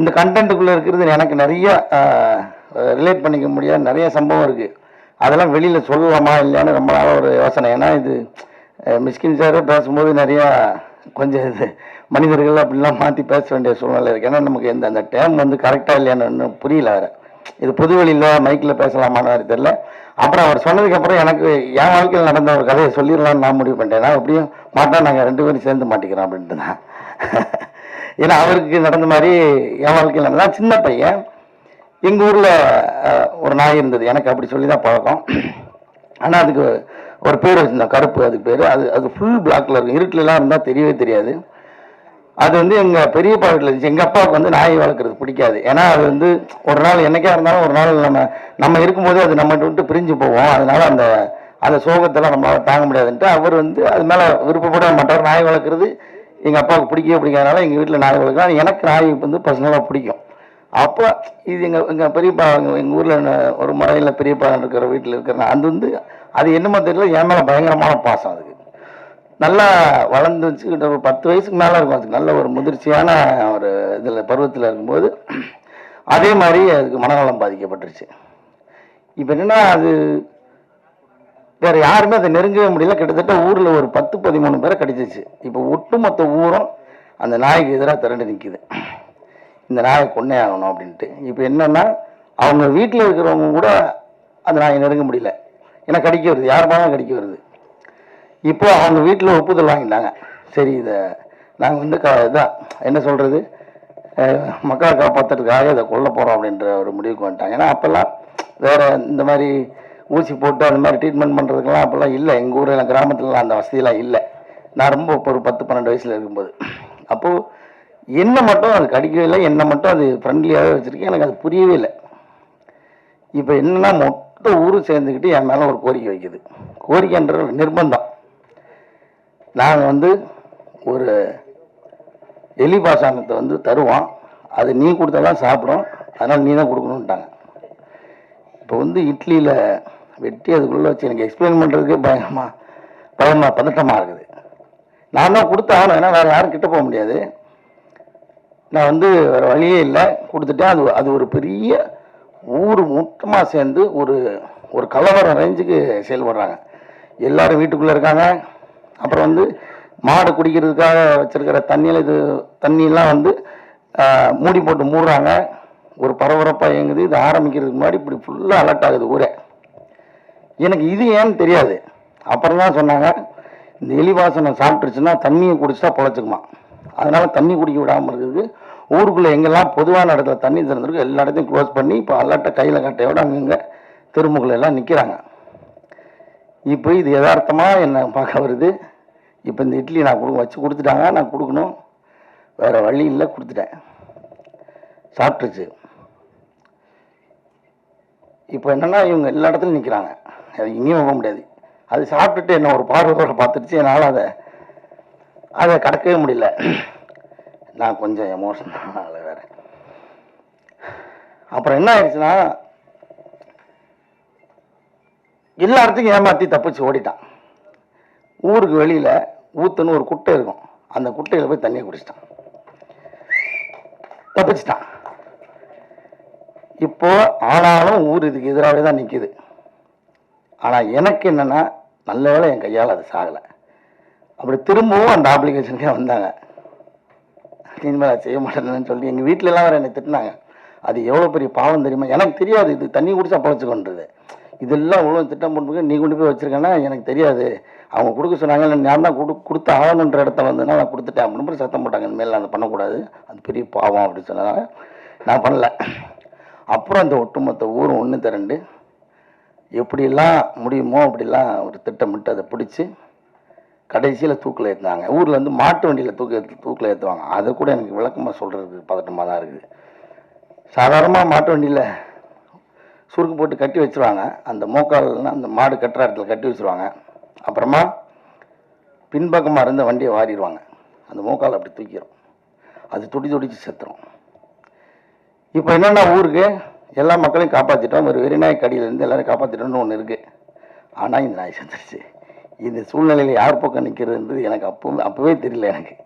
இந்த கண்டென்ட்டுக்குள்ளே இருக்கிறது எனக்கு நிறைய ரிலேட் பண்ணிக்க முடியாத நிறைய சம்பவம் இருக்குது அதெல்லாம் வெளியில் சொல்லலாமா இல்லையான்னு ரொம்ப நாளாக ஒரு யோசனை. ஏன்னா இது மிஸ்கின் சாரே பேசும்போது நிறையா கொஞ்சம் இது மனிதர்கள் அப்படிலாம் மாற்றி பேச வேண்டிய சூழ்நிலை இருக்குது ஏன்னா நமக்கு இந்த அந்த டைம் வந்து கரெக்டாக இல்லையான்னு புரியல வேறு. இது பொதுவெளியில் மைக்கில் பேசலாமான்னு வேறு தெரியல. அப்புறம் அவர் சொன்னதுக்கப்புறம் எனக்கு என் வாழ்க்கையில் நடந்த ஒரு கதையை சொல்லிடலாம்னு நான் முடிவு பண்ணிட்டேன். நான் எப்படியும் மாட்டா நாங்கள் ரெண்டு பேரும் சேர்ந்து மாட்டிக்கிறோம் அப்படின்ட்டு தான். ஏன்னா அவருக்கு நடந்த மாதிரி என் வாழ்க்கையில் நடந்தா சின்ன பையன். எங்கள் ஊரில் ஒரு நாய் இருந்தது. எனக்கு அப்படி சொல்லி தான் பழக்கம். ஆனால் அதுக்கு ஒரு பேர் வச்சுருந்தோம். கருப்பு அதுக்கு பேர். அது அது ஃபுல் பிளாக்ல இருக்கும். இருட்டிலலாம் இருந்தால் தெரியவே தெரியாது. அது வந்து எங்கள் பெரியப்பா வீட்டில் இருந்துச்சு. எங்கள் அப்பாவுக்கு வந்து நாய் வளர்க்குறது பிடிக்காது. ஏன்னா அது வந்து ஒரு நாள் என்னைக்கா இருந்தாலும் ஒரு நாள் நம்ம நம்ம இருக்கும்போது அது நம்ம விட்டு பிரிஞ்சு போவோம் அதனால அந்த அந்த சோகத்தெல்லாம் நம்மளால தாங்க முடியாதுன்ட்டு அவர் வந்து அது மேலே விருப்பப்பட மாட்டார் நாய் வளர்க்குறது எங்கள் அப்பாவுக்கு பிடிக்கவே பிடிக்காதனால எங்கள் வீட்டில் நாய் வளர்க்கலாம் எனக்கு நாய் வந்து பர்சனலாக பிடிக்கும். அப்போ இது எங்கள் எங்கள் பெரியப்பா எங்கள் ஊரில் ஒரு முறையில் பெரியப்பா இருக்கிற வீட்டில் இருக்கிற அது வந்து அது என்னமோ தெரியல என் மேலே பயங்கரமான பாசம் அதுக்கு. நல்லா வளர்ந்து வச்சுக்கிட்ட ஒரு பத்து வயசுக்கு மேலே இருக்கும் அதுக்கு. நல்ல ஒரு முதிர்ச்சியான ஒரு இதில் பருவத்தில் இருக்கும்போது அதே மாதிரி அதுக்கு மனநலம் பாதிக்கப்பட்டுருச்சு. இப்போ என்னன்னா அது வேற யாருமே அதை நெருங்கவே முடியல. கிட்டத்தட்ட ஊரில் ஒரு பத்து பதிமூணு பேரை கடிச்சிச்சு இப்போ ஒட்டுமொத்த ஊரும் அந்த நாய்க்கு எதிராக திரண்டு நிற்கிது இந்த நாயை கொன்னே ஆகணும் அப்படின்ட்டு. இப்போ என்னென்னா அவங்க வீட்டில் இருக்கிறவங்க கூட அந்த நாயை நெருங்க முடியல. ஏன்னா கடிக்க வருது. யாருமே கடிக்க வருது? இப்போ அவங்க வீட்டில் ஒப்புதல் வாங்கிட்டாங்க. சரி இதை நாங்கள் வந்து க இதான் என்ன சொல்கிறது மக்களை காப்பாற்றுறதுக்காக இதை கொல்ல போகிறோம் அப்படின்ற ஒரு முடிவுக்கு வந்துட்டாங்க. ஏன்னா அப்போல்லாம் வேற இந்த மாதிரி ஊசி போட்டு அந்த மாதிரி ட்ரீட்மெண்ட் பண்ணுறதுக்கெல்லாம் அப்போல்லாம் இல்லை. எங்கள் ஊரில் கிராமத்துலலாம் அந்த வசதியெல்லாம் இல்லை. நான் ரொம்ப இப்போ ஒரு பத்து பன்னெண்டு வயசில் இருக்கும்போது. அப்போது என்ன மட்டும் அது கடிக்கவே இல்லை என்னை மட்டும் அது ஃப்ரெண்ட்லியாகவே வச்சுருக்கேன். எனக்கு அது புரியவே இல்லை. இப்போ என்னன்னா மொத்த ஊரும் சேர்ந்துக்கிட்டு என் மேலே ஒரு கோரிக்கை வைக்குது. கோரிக்கைன்ற ஒரு நிர்பந்தம். நாங்கள் வந்து ஒரு எலி பாசாங்கத்தை வந்து தருவோம். அது நீ கொடுத்தா தான் சாப்பிடும். அதனால் நீ தான் கொடுக்கணுன்ட்டாங்க இப்போ வந்து இட்லியில் வெட்டி அதுக்குள்ளே வச்சு எனக்கு எக்ஸ்பிளைன் பண்ணுறதுக்கு பயங்கரமாக பயமாக பதட்டமாக இருக்குது. நான் தான் கொடுத்தாகணும் ஏன்னா வேறு யாரும் கிட்ட போக முடியாது. நான் வந்து வேறு வழியே இல்லை. கொடுத்துட்டேன். அது அது ஒரு பெரிய ஊர் மொத்தமாக சேர்ந்து ஒரு ஒரு கலவரம் ரேஞ்சுக்கு செயல்படுறாங்க. எல்லாரும் வீட்டுக்குள்ளே இருக்காங்க. அப்புறம் வந்து மாடு குடிக்கிறதுக்காக வச்சுருக்கிற தண்ணியில் இது தண்ணியெல்லாம் வந்து மூடி போட்டு மூடுறாங்க. ஒரு பரபரப்பாக இயங்குது. இது ஆரம்பிக்கிறதுக்கு முன்னாடி இப்படி ஃபுல்லாக அலர்ட் ஆகுது ஊரே. எனக்கு இது ஏன்னு தெரியாது. அப்புறம் தான் சொன்னாங்க இந்த எலி வாசனை சாப்பிட்டுருச்சுன்னா தண்ணியை குடிச்சா பொழைச்சிக்குமா. அதனால் தண்ணி குடிக்க விடாமல் இருக்குது. ஊருக்குள்ளே எங்கெல்லாம் பொதுவான இடத்துல தண்ணி திறந்துருக்கு எல்லா இடத்தையும் க்ளோஸ் பண்ணி இப்போ அல்லாட்ட கையில் கட்டையோடு அங்கங்கே தெருமுகளை எல்லாம் நிற்கிறாங்க இப்போ இது யதார்த்தமாக என்னை பார்க்க வருது? இப்போ இந்த இட்லி நான் கொடு வச்சு கொடுத்துட்டாங்க நான் கொடுக்கணும். வேறு வழி இல்லை கொடுத்துட்டேன். சாப்பிட்டுருச்சு. இப்போ என்னென்னா இவங்க எல்லா இடத்துலையும் நிற்கிறாங்க அது இங்கேயும் போக முடியாது. அது சாப்பிட்டுட்டு என்ன ஒரு பார்வையோட பார்த்துருச்சு என்னால் அதை அதை கடக்கவே முடியல. நான் கொஞ்சம் எமோஷனல் வேற. அப்புறம் என்ன ஆயிடுச்சுன்னா எல்லா இடத்துக்கும் ஏமாற்றி தப்பிச்சு ஓடிட்டான். ஊருக்கு வெளியில் ஊத்துன்னு ஒரு குட்டை இருக்கும். அந்த குட்டையில் போய் தண்ணியை குடிச்சிட்டான். தப்பிச்சிட்டான். இப்போ ஆனாலும் ஊர் இதுக்கு எதிராகவே தான் நிற்கிது ஆனால் எனக்கு என்னன்னா நல்ல வேலை என் கையால் அது சாகலை. அப்படி திரும்பவும் அந்த ஆப்ளிகேஷனுக்கே வந்தாங்க. இனிமேல் அதை செய்ய மாட்டேன்னு சொல்லி எங்கள் வீட்டிலலாம் வேறு என்னை திட்டினாங்க. அது எவ்வளோ பெரிய பாவம் தெரியுமா? எனக்கு தெரியாது. இது தண்ணி குடிச்சா பழச்சிக்கொன்றது இதெல்லாம் இவ்வளோ திட்டம் பண்ணுங்க நீ கொண்டு போய் வச்சிருக்கேன்னா எனக்கு தெரியாது. அவங்க கொடுக்க சொன்னாங்க நான் தான் கொடு கொடுத்து ஆகணுன்ற இடத்த வந்ததுனால நான் கொடுத்துட்டேன். அப்படின்னு சத்தம் போட்டாங்க. இனிமேல் அதை பண்ணக்கூடாது. அது பெரிய பாவம் அப்படின்னு சொன்னாங்க நான் பண்ணல. அப்புறம் அந்த ஒட்டுமொத்த ஊரும் ஒன்று திரண்டு எப்படிலாம் முடியுமோ அப்படிலாம் ஒரு திட்டமிட்டு அதை பிடிச்சி கடைசியில் தூக்கில் ஏற்றினாங்க ஊரில் வந்து மாட்டு வண்டியில் தூக்க தூக்கில் ஏற்றுவாங்க அதை கூட எனக்கு விளக்கமாக சொல்கிறதுக்கு பதட்டமாக தான் இருக்குது. சாதாரணமாக மாட்டு வண்டியில் சுருக்கு போட்டு கட்டி வச்சிருவாங்க. அந்த மோக்கால்னா அந்த மாடு கட்டுற இடத்துல கட்டி வச்சிருவாங்க. அப்புறமா பின்பக்கமாக இருந்த வண்டியை வாரிடுவாங்க. அந்த மோக்கால் அப்படி தூக்கிடும் அது துடி துடிச்சு செத்துரும். இப்போ என்னென்னா ஊருக்கு எல்லா மக்களையும் காப்பாற்றிட்டோம் ஒரு வெறிநாய் கடியிலேருந்து எல்லோரும் காப்பாற்றிட்டோம்னு ஒன்று இருக்குது ஆனால் இந்த நாய் செத்துருச்சு. இந்த சூழ்நிலையில் யார் பக்கம் நிற்கிறதுன்றது எனக்கு அப்போ அப்போவே தெரியல எனக்கு.